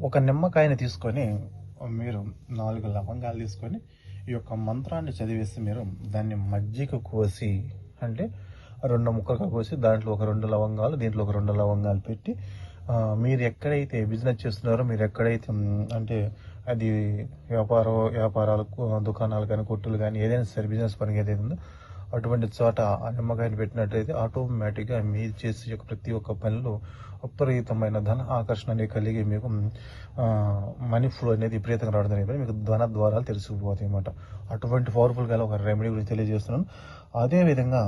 ఒక నిమ్మకాయని తీసుకొని మీరు నాలుగు లవంగాలు తీసుకొని ఈ యొక్క మంత్రాన్ని చదివేసి మీరు దాన్ని మజ్జిగ కోసి అంటే రెండు ముక్కలుగా కోసి దాంట్లో ఒక రెండు లవంగాలు దీంట్లో ఒక రెండు లవంగాలు పెట్టి మీరు ఎక్కడైతే బిజినెస్ చేస్తున్నారో మీరు ఎక్కడైతే అంటే అది వ్యాపార వ్యాపారాలు దుకాణాలు కానీ కొట్టులు కానీ ఏదైనా సరే బిజినెస్ పనికి ఏదైతే ఉందో అటువంటి చోట నిమ్మకాయలు పెట్టినట్లయితే ఆటోమేటిక్గా మీరు చేసే యొక్క ప్రతి ఒక్క పనిలో విపరీతమైన ధన ఆకర్షణ అనేది కలిగి మీకు మనీ ఫ్లో అనేది విపరీతంగా రావడం అనేది మీకు ధన ద్వారాలు తెలిసిపోతాయి అన్నమాట. అటువంటి పవర్ఫుల్ గల ఒక రెమెడీ గురించి తెలియజేస్తున్నాను. అదే విధంగా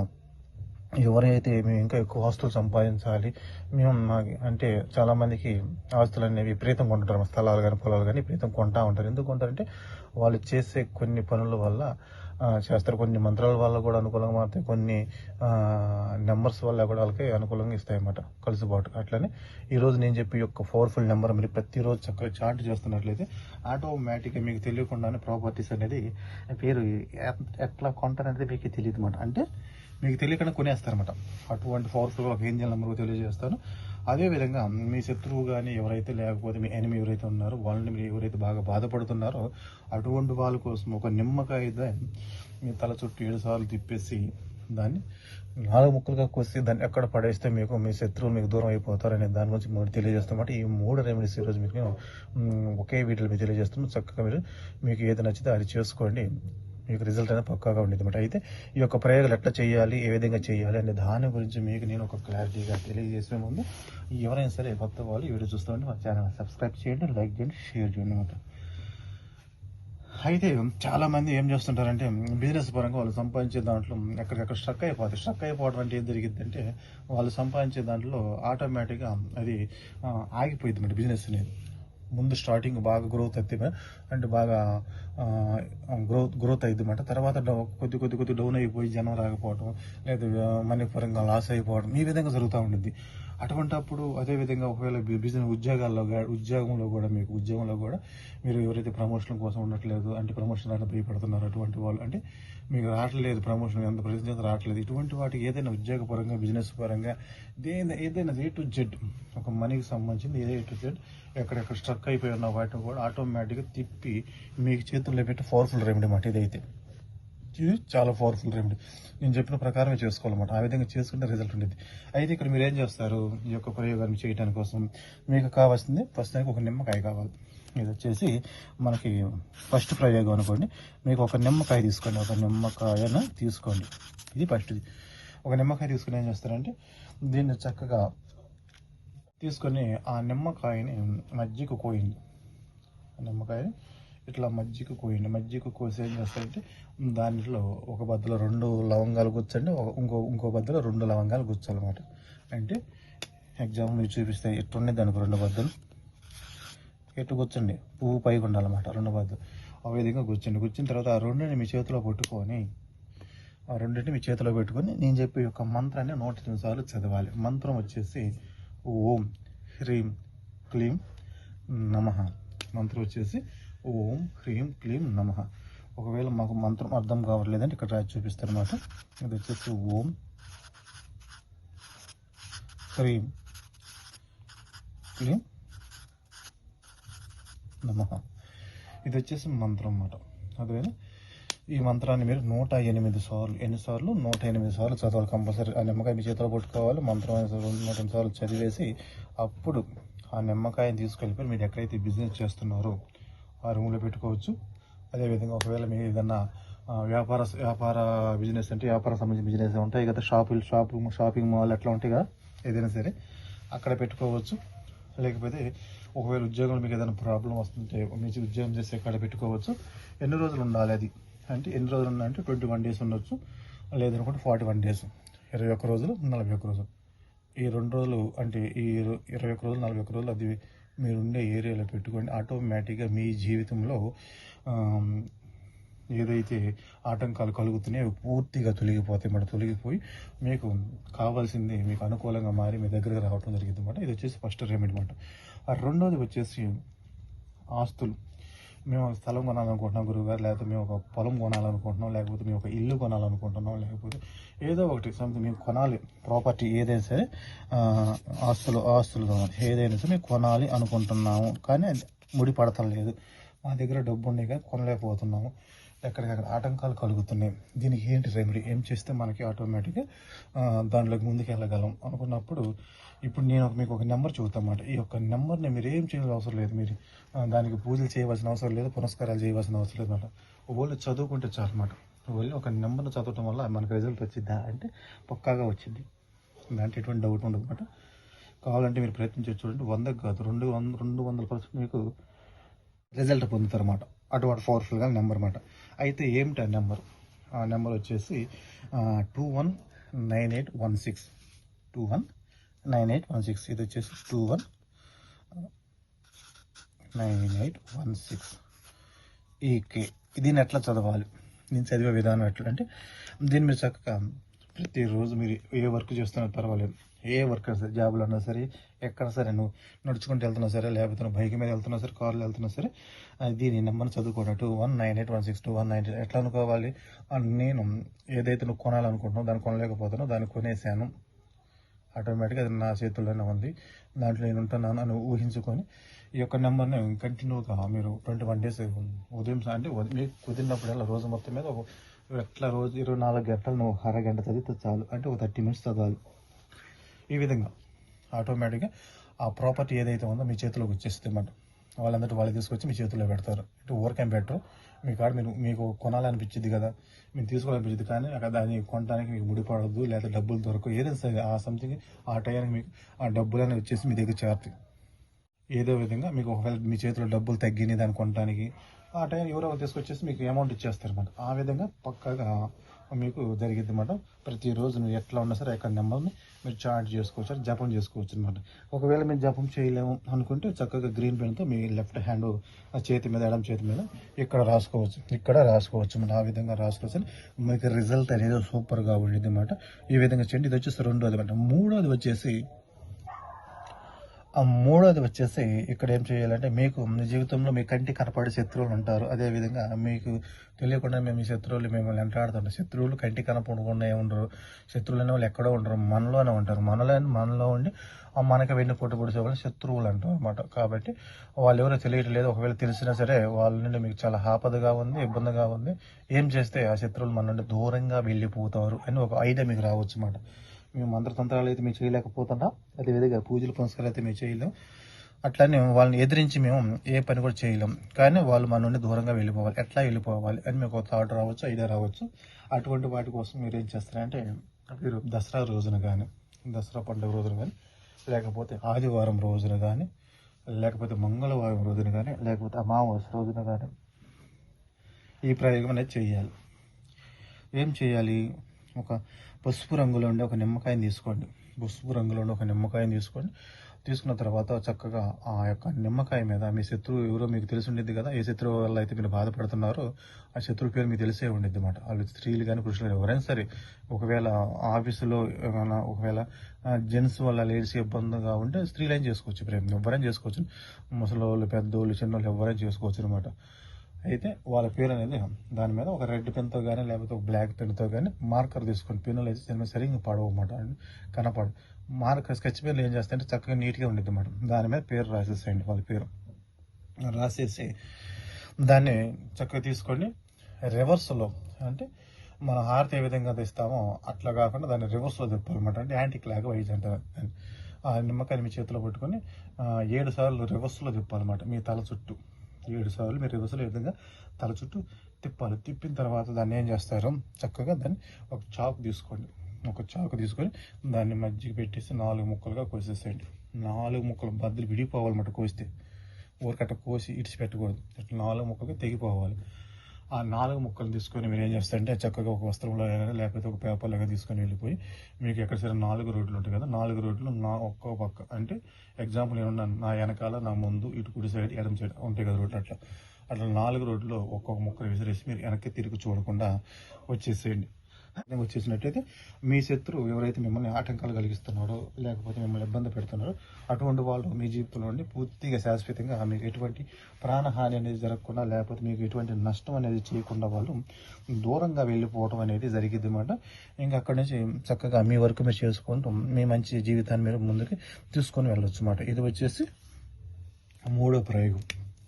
ఎవరైతే మేము ఇంకా ఎక్కువ ఆస్తులు సంపాదించాలి మేము అంటే చాలామందికి ఆస్తులు అనేవి విపరీతం కొంటుంటారు. స్థలాలు కానీ పొలాలు కానీ విపరీతం కొంటా ఉంటారు. ఎందుకు కొంటారంటే వాళ్ళు చేసే కొన్ని పనుల వల్ల శాస్త్ర చేస్తారు కొన్ని మంత్రాల వల్ల కూడా అనుకూలంగా మారుతాయి. కొన్ని నెంబర్స్ వల్ల కూడా వాళ్ళకి అనుకూలంగా ఇస్తాయి అన్నమాట కలిసిబాటు అట్లనే ఈరోజు నేను చెప్పి యొక్క పవర్ఫుల్ నెంబర్ మీరు ప్రతిరోజు చక్కగా చార్ట్ చేస్తున్నట్లయితే ఆటోమేటిక్గా మీకు తెలియకుండానే ప్రాపర్టీస్ అనేది పేరు ఎట్లా కొంటారనేది మీకు తెలియదు అనమాట అంటే మీకు తెలియకుండా కొనేస్తారన్నమాట. అటువంటి పవర్ఫుల్ ఒక ఏంజల్ నెంబర్ తెలియజేస్తాను. అదే విధంగా మీ శత్రువు కానీ ఎవరైతే లేకపోతే మీ ఎనిమి ఎవరైతే ఉన్నారో వాళ్ళని మీరు ఎవరైతే బాగా బాధపడుతున్నారో అటువంటి వాళ్ళ కోసం ఒక నిమ్మకాయ మీ తల చుట్టూ ఏడు సార్లు తిప్పేసి దాన్ని నాలుగు ముక్కలుగా కోసి దాన్ని ఎక్కడ పడేస్తే మీకు మీ శత్రువులు మీకు దూరం అయిపోతారు అనే దాని గురించి మీరు తెలియజేస్తామంటే ఈ మూడు రెమెడీస్ ఈరోజు మీకు నేను, ఒకే వీటిలో మీకు తెలియజేస్తాము చక్కగా మీరు మీకు ఏది నచ్చితే అది చేసుకోండి. మీకు రిజల్ట్ అనేది పక్కాగా ఉండేది అనమాట అయితే ఈ యొక్క ప్రయోగాలు ఎట్లా చేయాలి ఏ విధంగా చేయాలి అనే దాని గురించి మీకు నేను ఒక క్లారిటీగా తెలియజేసే ముందు ఎవరైనా సరే కొత్త వాళ్ళు వీడియో చూస్తుంటే మా ఛానల్ సబ్స్క్రైబ్ చేయండి లైక్ చేయండి షేర్ చేయండి అనమాట అయితే చాలా మంది ఏం చేస్తుంటారంటే బిజినెస్ పరంగా వాళ్ళు సంపాదించే దాంట్లో ఎక్కడికక్కడ స్ట్రక్ అయిపోతుంది స్ట్రక్ అయిపోవడం అంటే ఏం జరిగిద్దంటే వాళ్ళు సంపాదించే దాంట్లో ఆటోమేటిక్గా అది ఆగిపోయింది అన్నమాట బిజినెస్ అనేది. ముందు స్టార్టింగ్ బాగా గ్రోత్ అయితే అంటే బాగా గ్రోత్ గ్రోత్ అయింది అనమాట తర్వాత డౌ- కొద్ది కొద్ది కొద్ది డౌన్ అయిపోయి జనం రాకపోవడం లేదా మనీ పరంగా లాస్ అయిపోవడం ఈ విధంగా జరుగుతూ ఉంటుంది అటువంటి అప్పుడు అదే విధంగా ఒకవేళ బి- బిజినెస్ ఉద్యోగాల్లో ఉద్యోగంలో కూడా మీకు ఉద్యోగంలో కూడా మీరు ఎవరైతే ప్రమోషన్ కోసం ఉండట్లేదు అంటే ప్రమోషన్ అంటే భయపడుతున్నారు అటువంటి వాళ్ళు అంటే మీకు రావట్లేదు ప్రమోషన్ ఎంత ప్రతి రావట్లేదు ఇటువంటి వాటికి ఏదైనా ఉద్యోగ పరంగా బిజినెస్ పరంగా దేని ఏదైనా ఏ టు జెడ్ ఒక మనీకి సంబంధించింది ఏ టు జెడ్ ఎక్కడెక్కడ స్ట్రక్ అయిపోయి ఉన్న వాటిని కూడా ఆటోమేటిక్గా తిప్పి మీకు చేతుల్లో పెట్టి పవర్ఫుల్ రెమెడీ మాట ఇదైతే. ఇది చాలా పవర్ఫుల్ రెమెడీ నేను చెప్పిన ప్రకారమే చేసుకోవాలన్నమాట. ఆ విధంగా చేసుకుంటే రిజల్ట్ ఉండేది. అయితే ఇక్కడ మీరు ఏం చేస్తారు? ఈ యొక్క ప్రయోగాన్ని చేయడానికి కోసం మీకు కావాల్సింది ఫస్ట్ ఒక నిమ్మకాయ కావాలి. ఇది వచ్చేసి మనకి ఫస్ట్ ప్రయోగం అనుకోండి. మీకు ఒక నిమ్మకాయ తీసుకోండి. ఒక నిమ్మకాయను తీసుకోండి. ఇది ఫస్ట్ ఒక నిమ్మకాయ తీసుకుని ఏం చేస్తారంటే దీన్ని చక్కగా తీసుకొని ఆ నిమ్మకాయని మజ్జిగ కోయండి. ఆ నిమ్మకాయని ఇట్లా మజ్జిగ కోయండి. మజ్జిగ కోసి ఏం చేస్తారంటే దాంట్లో ఒక బద్దలో రెండు లవంగాలు గుచ్చండి. ఒక- ఇంకో ఇంకో బద్దలో రెండు లవంగాలు గుచ్చాలన్నమాట. అంటే ఎగ్జాంపుల్ మీరు చూపిస్తే ఎట్టు దానికి రెండు బద్దలు. ఎట్టు కూర్చోండి పువ్వు పైకి ఉండాలన్నమాట రెండు బద్దలు. ఆ విధంగా కూర్చోండి కూర్చున్న తర్వాత ఆ రెండుని మీ చేతిలో పట్టుకొని ఆ రెండింటిని మీ చేతిలో పెట్టుకొని నేను చెప్పే యొక్క మంత్రాన్ని నూట ఎనిమిది సార్లు చదవాలి. మంత్రం వచ్చేసి ఓం హ్రీం క్లీం నమ. మంత్రం వచ్చేసి ఓం హ్రీం క్లీం నమ. ఒకవేళ మాకు మంత్రం అర్థం కావట్లేదంటే ఇక్కడ రాసి చూపిస్తారు అనమాట ఇది వచ్చేసి ఓం హ్రీం క్లీం నమ. ఇది వచ్చేసి మంత్రం అన్నమాట. అదే ఈ మంత్రాన్ని మీరు నూట ఎనిమిది సార్లు ఎన్నిసార్లు నూట ఎనిమిది సార్లు చదవాలి కంపల్సరీ. ఆ నిమ్మకాయ మీ చేతిలో పట్టుకోవాలి మంత్రం అనేది నూట ఎనిమిది సార్లు చదివేసి అప్పుడు ఆ నిమ్మకాయని తీసుకెళ్ళిపోయి మీరు ఎక్కడైతే బిజినెస్ చేస్తున్నారో ఆ రూమ్లో పెట్టుకోవచ్చు. అదేవిధంగా ఒకవేళ మీరు ఏదన్నా వ్యాపార వ్యాపార బిజినెస్ అంటే వ్యాపార సంబంధించిన బిజినెస్ ఉంటాయి కదా షాపులు షాపింగ్ షాపింగ్ మాల్ అట్లా ఉంటాయి కదా ఏదైనా సరే అక్కడ పెట్టుకోవచ్చు. లేకపోతే ఒకవేళ ఉద్యోగంలో మీకు ఏదైనా ప్రాబ్లం వస్తుంటే మీ ఉద్యోగం చేసి కాడ పెట్టుకోవచ్చు. ఎన్ని రోజులు ఉండాలి అది? అంటే ఎన్ని రోజులు ఉన్నాయంటే ట్వంటీ వన్ డేస్ ఉండొచ్చు. లేదనుకుంటే ఫార్టీ వన్ డేస్. ఇరవై ఒక్క రోజులు నలభై ఒక్క రోజులు. ఈ రెండు రోజులు అంటే ఈ ఇరవై ఒక్క రోజులు నలభై ఒక్క రోజులు అది మీరు ఉండే ఏరియాలో పెట్టుకోండి. ఆటోమేటిక్గా మీ జీవితంలో ఏదైతే ఆటంకాలు కలుగుతున్నాయో పూర్తిగా తొలగిపోతాయి. మన తొలగిపోయి మీకు కావాల్సింది మీకు అనుకూలంగా మారి మీ దగ్గరకు రావడం జరిగింది అన్నమాట ఇది వచ్చేసి ఫస్ట్ రెమెడీ అనమాట రెండోది వచ్చేసి ఆస్తులు. మేము స్థలం కొనాలనుకుంటున్నాం గురువుగారు లేకపోతే మేము ఒక పొలం కొనాలనుకుంటున్నాం లేకపోతే మేము ఒక ఇల్లు కొనాలనుకుంటున్నాం లేకపోతే ఏదో ఒకటి సంథింగ్ మేము కొనాలి ప్రాపర్టీ ఏదైనా సరే ఆస్తులు ఆస్తులు ఏదైనా సరే మేము కొనాలి అనుకుంటున్నాము. కానీ అది ముడి పడతలేదు మా దగ్గర డబ్బు ఉన్నాయి కానీ కొనలేకపోతున్నాము. ఎక్కడికక్కడ ఆటంకాలు కలుగుతున్నాయి. దీనికి ఏంటి రెమెడీ ఏం చేస్తే మనకి ఆటోమేటిక్గా దాంట్లోకి ముందుకు వెళ్ళగలం అనుకున్నప్పుడు ఇప్పుడు నేను ఒక- మీకు ఒక నెంబర్ చూస్తామాట ఈ యొక్క నెంబర్ని మీరు ఏం చేయాల్సిన అవసరం లేదు. మీరు దానికి పూజలు చేయవలసిన అవసరం లేదు పునస్కారాలు చేయవలసిన అవసరం లేదు అనమాట ఓన్లీ చదువుకుంటే చాలు అనమాట ఓన్లీ ఒక నెంబర్ని చదవటం వల్ల మనకు రిజల్ట్ వచ్చిద్దా అంటే పక్కాగా వచ్చింది. దాంట్లో ఎటువంటి డౌట్ ఉండదు అనమాట కావాలంటే మీరు ప్రయత్నించి చూడండి. వందకు కాదు రెండు వంద రెండు వందల పర్సెంట్ మీకు రిజల్ట్ పొందుతారు అన్నమాట. అటువంటి పవర్ఫుల్గా నెంబర్ అనమాట అయితే ఏమిటి ఆ నెంబర్ ఆ నెంబర్ వచ్చేసి two one nine eight one six two one nine eight one six ఇది వచ్చేసి two one nine eight one six ఈకే దీన్ని ఎట్లా చదవాలి? నేను చదివే విధానం ఎట్లా? అంటే దీన్ని మీరు చక్కగా ప్రతిరోజు మీరు ఏ వర్క్ చేస్తున్నా పర్వాలేదు. ఏ వర్క్ అయినా సరే జాబ్లో అన్నా సరే ఎక్కడ సరే నువ్వు నడుచుకుంటూ వెళ్తున్నా సరే లేకపోతే నువ్వు బైక్ మీద వెళ్తున్నా సరే కార్లో వెళ్తున్నా సరే దీని నెంబర్ చదువుకోవడం two one nine eight one six two one nine ఎట్లా అనుకోవాలి? అని నేను ఏదైతే నువ్వు కొనాలనుకుంటున్నావు దాన్ని కొనలేకపోతున్నావు దాన్ని కొనేసాను. ఆటోమేటిక్గా అది నా చేతుల్లోనే ఉంది. దాంట్లో నేను ఉంటున్నాను అని ఊహించుకొని ఈ యొక్క నెంబర్ని కంటిన్యూగా మీరు ట్వంటీ వన్ డేస్ ఉదయం సా- అంటే ఉదయం మీకు కుదిరినప్పుడల్లా రోజు మొత్తం మీద ఒక ఎట్లా రోజు ఇరవై నాలుగు గంటలు నువ్వు అరగంట చదివితే చాలు. అంటే ఒక థర్టీ మినిట్స్ చదవాలి. ఈ విధంగా ఆటోమేటిక్గా ఆ ప్రాపర్టీ ఏదైతే ఉందో మీ చేతిలోకి వచ్చేస్తుంది అన్నమాట. వాళ్ళందరూ వాళ్ళు తీసుకొచ్చి మీ చేతిలో పెడతారు. ఇటు వర్క్ పెట్టరు. మీ కాడ మీరు మీకు కొనాలనిపించింది కదా మీరు తీసుకోవాలనిపించింది కానీ అక్కడ దాన్ని కొనడానికి మీకు ముడిపడద్దు లేదా డబ్బులు దొరకవు. ఏదైనా సరే ఆ సంథింగ్ ఆ టైంకి మీకు ఆ డబ్బులు అనేవి వచ్చేసి మీ దగ్గర చేరుతాయి ఏదో విధంగా మీకు ఒకవేళ మీ చేతిలో డబ్బులు తగ్గినాయి దాన్ని కొనడానికి ఆ టైం ఎవరో తీసుకొచ్చేసి మీకు అమౌంట్ ఇచ్చేస్తారు అనమాట ఆ విధంగా పక్కాగా మీకు జరిగింది అనమాట ప్రతిరోజు నువ్వు ఎట్లా ఉన్నా సరే ఎక్కడ నెంబర్ని మీరు చార్ట్ చేసుకోవచ్చు జపం చేసుకోవచ్చు అనమాట ఒకవేళ మీరు జపం చేయలేము అనుకుంటే చక్కగా గ్రీన్ పెన్తో మీ లెఫ్ట్ హ్యాండ్ చేతి మీద ఎడం చేతి మీద ఇక్కడ రాసుకోవచ్చు ఇక్కడ రాసుకోవచ్చు మనం ఆ విధంగా రాసుకోవచ్చు మీకు రిజల్ట్ అనేది సూపర్గా ఉండేది అనమాట ఈ విధంగా చేయండి. ఇది వచ్చేసి రెండోది అనమాట మూడోది వచ్చేసి మూడోది వచ్చేసి ఇక్కడ ఏం చేయాలంటే మీకు మీ జీవితంలో మీ కంటి కనపడే శత్రువులు ఉంటారు. అదేవిధంగా మీకు తెలియకుండా మేము ఈ శత్రువులు మిమ్మల్ని వెంటాడుతుంటాం శత్రువులు కంటి కనపడకుండా ఉండరు. శత్రువులు అనే వాళ్ళు ఎక్కడో ఉండరు మనలోనే ఉంటారు. మనలో మనలో ఉండి ఆ మనకి వెన్ను పొట్టు పొడిచే వాళ్ళు శత్రువులు అంటారు అనమాట కాబట్టి వాళ్ళు ఎవరో తెలియట్లేదు. ఒకవేళ తెలిసినా సరే వాళ్ళ నుండి మీకు చాలా ఆపదగా ఉంది ఇబ్బందిగా ఉంది. ఏం చేస్తే ఆ శత్రువులు మన నుండి దూరంగా వెళ్ళిపోతారు అని ఒక ఐడియా మీకు రావచ్చు అన్నమాట మేము మంత్రతంత్రాలు అయితే మేము చేయలేకపోతున్నాం. అదేవిధంగా పూజలు పునస్కారాలు అయితే మేము చేయలేం. అట్లానే వాళ్ళని ఎదిరించి మేము ఏ పని కూడా చేయలేం. కానీ వాళ్ళు మన నుండి దూరంగా వెళ్ళిపోవాలి. ఎట్లా వెళ్ళిపోవాలి అని మీకు ఒక థాట్ రావచ్చు ఐడియా రావచ్చు. అటువంటి వాటి కోసం మీరు ఏం చేస్తారంటే మీరు దసరా రోజున కానీ దసరా పండుగ రోజున కానీ లేకపోతే ఆదివారం రోజున కానీ లేకపోతే మంగళవారం రోజున కానీ లేకపోతే అమావాస్య రోజున కానీ ఈ ప్రయోగం అనేది చేయాలి. ఏం చేయాలి? ఒక పసుపు రంగులో ఉండే ఒక నిమ్మకాయని తీసుకోండి. పసుపు రంగులో ఉండే ఒక నిమ్మకాయని తీసుకోండి. తీసుకున్న తర్వాత చక్కగా ఆ యొక్క నిమ్మకాయ మీద మీ శత్రువు ఎవరో మీకు తెలిసి ఉండేది కదా ఏ శత్రువు వల్ల అయితే మీరు బాధపడుతున్నారో ఆ శత్రువు పేరు మీకు తెలిసే ఉండిద్ది అనమాట వాళ్ళు స్త్రీలు కానీ పురుషులు కానీ ఎవరైనా సరే ఒకవేళ ఆఫీసులో ఏమైనా ఒకవేళ జెంట్స్ వల్ల లేడీస్ ఇబ్బందిగా ఉంటే స్త్రీలు ఏం చేసుకోవచ్చు. ప్రేమ ఎవరైనా చేసుకోవచ్చు. ముసలి వాళ్ళు పెద్దోళ్ళు చిన్నోళ్ళు ఎవరైనా చేసుకోవచ్చు అనమాట అయితే వాళ్ళ పేరు అనేది దాని మీద ఒక రెడ్ పెన్తో కానీ లేకపోతే ఒక బ్లాక్ పెన్తో కానీ మార్కర్ తీసుకొని పెన్నులు అయితే దాని మీద సరిగ్గా పడవమాట. కనపడు మార్కర్ స్కెచ్ పెన్లు ఏం చేస్తాయంటే చక్కగా నీట్గా ఉండిద్ది అన్నమాట దాని మీద పేరు రాసేసేయండి వాళ్ళ పేరు. రాసేసి దాన్ని చక్కగా తీసుకొని రివర్స్లో అంటే మన హారతి ఏ విధంగా తీస్తామో అట్లా కాకుండా దాన్ని రివర్స్లో తిప్పాలన్నమాట అంటే యాంటీ క్లాక్ వైజ్ అంటారు ఆ నిమ్మకాయని మీ చేతిలో పట్టుకొని ఏడు సార్లు రివర్స్లో తిప్పాలన్నమాట మీ తల చుట్టూ. ఏడు సార్లు మీరు రివర్స్లో ఈ విధంగా తల చుట్టూ తిప్పాలి. తిప్పిన తర్వాత దాన్ని ఏం చేస్తారు? చక్కగా దాన్ని ఒక చాకు తీసుకోండి. ఒక చాకు తీసుకొని దాన్ని మజ్జిగ పెట్టేసి నాలుగు ముక్కలుగా కోసేసేయండి. నాలుగు ముక్కలు బద్దలు విడిపోవాలన్నమాట కోస్తే. ఊరికట్ట కోసి ఇడిచి పెట్టకూడదు ఇట్లా నాలుగు ముక్కలుగా తెగిపోవాలి. ఆ నాలుగు ముక్కలు తీసుకొని మీరు ఏం చేస్తారంటే చక్కగా ఒక వస్త్రంలో లేకపోతే ఒక పేపర్లో తీసుకొని వెళ్ళిపోయి మీకు ఎక్కడ సరే నాలుగు రోడ్లు ఉంటాయి కదా నాలుగు రోడ్లు నా ఒక్క పక్క. అంటే ఎగ్జాంపుల్ ఏమన్నా నా వెనకాల నా ముందు ఇటు కుడి సైడ్ ఎడమ సైడ్ ఉంటాయి కదా రోడ్లు అట్లా. అట్లా నాలుగు రోడ్లు ఒక్కొక్క ముక్కలు విసిరేసి మీరు వెనక్కి తిరిగి చూడకుండా వచ్చేసేయండి. వచ్చేసినట్టయితే మీ శత్రువు ఎవరైతే మిమ్మల్ని ఆటంకాలు కలిగిస్తున్నాడో లేకపోతే మిమ్మల్ని ఇబ్బంది పెడుతున్నారో అటువంటి వాళ్ళు మీ జీవితంలో నుండి పూర్తిగా శాశ్వతంగా మీకు ఎటువంటి ప్రాణహాని అనేది జరగకుండా లేకపోతే మీకు ఎటువంటి నష్టం అనేది చేయకుండా వాళ్ళు దూరంగా వెళ్ళిపోవడం అనేది జరిగింది అనమాట ఇంకా అక్కడి నుంచి చక్కగా మీ వర్క్ మీరు చేసుకుంటూ మీ మంచి జీవితాన్ని మీరు ముందుకు తీసుకొని వెళ్ళొచ్చు అన్నమాట. ఇది వచ్చేసి మూడో ప్రయోగం.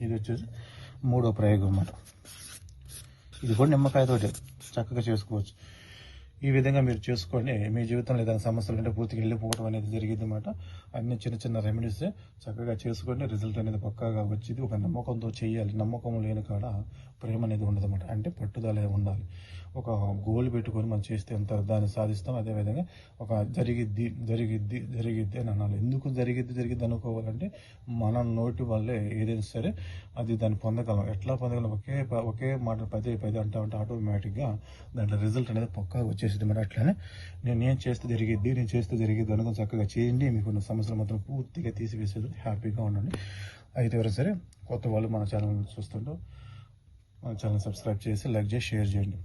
ఇది వచ్చేసి మూడో ప్రయోగం అన్నమాట. ఇది కూడా నిమ్మకాయతోటి చక్కగా చేసుకోవచ్చు. ఈ విధంగా మీరు చేసుకోండి మీ జీవితంలో ఏదైనా సమస్యలు అంటే పూర్తిగా వెళ్ళిపోవడం అనేది జరిగింది అనమాట అన్ని చిన్న చిన్న రెమెడీస్ చక్కగా చేసుకోండి రిజల్ట్ అనేది పక్కాగా వచ్చింది. ఒక నమ్మకంతో చేయాలి. నమ్మకం లేని కాడ ప్రేమ అనేది ఉండదు అనమాట అంటే పట్టుదల ఉండాలి. ఒక గోల్ పెట్టుకొని మనం చేస్తే ఎంత దాన్ని సాధిస్తాం అదేవిధంగా ఒక జరిగిద్ది జరిగిద్ది జరిగిద్ది అని అనాలి. ఎందుకు జరిగిద్ది జరిగిద్ది అనుకోవాలంటే మన నోటి వల్లే ఏదైనా సరే అది దాన్ని పొందగలం. ఎట్లా పొందగలం? ఒకే ప- ఒకే మాట పదే పదే అంటా ఉంటే ఆటోమేటిక్గా దాంట్లో రిజల్ట్ అనేది పక్కాగా వచ్చేసింది మరి అట్లానే. నేను ఏం చేస్తే జరిగిద్ది నేను చేస్తే జరిగిద్ది అనుకుని చక్కగా చేయండి. మీకు సమస్యలు మాత్రం పూర్తిగా తీసివేసేది హ్యాపీగా ఉండండి. అయితే ఎవరైనా సరే కొత్త వాళ్ళు మన ఛానల్ చూస్తుంటూ మన ఛానల్ సబ్స్క్రైబ్ చేసి లైక్ చేసి షేర్ చేయండి.